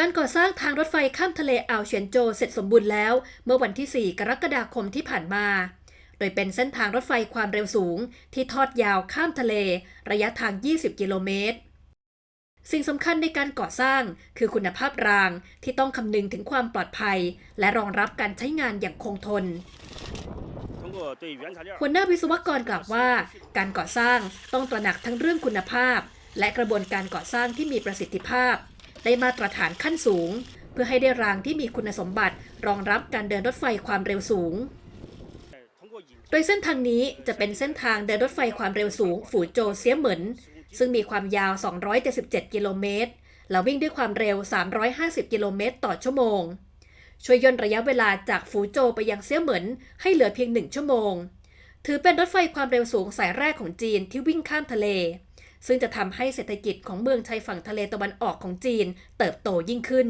การก่อสร้างทางรถไฟข้ามทะเลอ่าวเฉียนโจเสร็จสมบูรณ์แล้ว เมื่อวันที่ 4 กรกฎาคมที่ผ่านมา โดยเป็นเส้นทางรถไฟความเร็วสูง ที่ทอดยาวข้ามทะเล ระยะทาง 20 กิโลเมตร สิ่งสำคัญในการก่อสร้างคือคุณภาพรางที่ต้องคำนึงถึงความปลอดภัย และรองรับการใช้งานอย่างคงทนหัวหน้าวิศวกรกล่าวว่า การก่อสร้างต้องตระหนักทั้งเรื่องคุณภาพ และกระบวนการก่อสร้างที่มีประสิทธิภาพ ได้มาตรฐานขั้นสูง เพื่อให้ได้รางที่มีคุณสมบัติรองรับการเดินรถไฟความเร็วสูง โดยเส้นทางนี้จะเป็นเส้นทางเดินรถไฟความเร็วสูง ฝูโจเซียเหมินซึ่งมีความยาว 277 กิโลเมตร และวิ่งด้วยความเร็ว 350 กิโลเมตรต่อชั่วโมง ช่วยย่นระยะเวลาจากฝูโจไปยังเซียเหมินให้เหลือเพียง 1 ชั่วโมง ถือเป็นรถไฟความเร็วสูงสายแรกของจีนที่วิ่งข้ามทะเล ซึ่งจะทำให้เศรษฐกิจของเมืองชายฝั่งทะเลตะวันออกของจีนเติบโตยิ่งขึ้น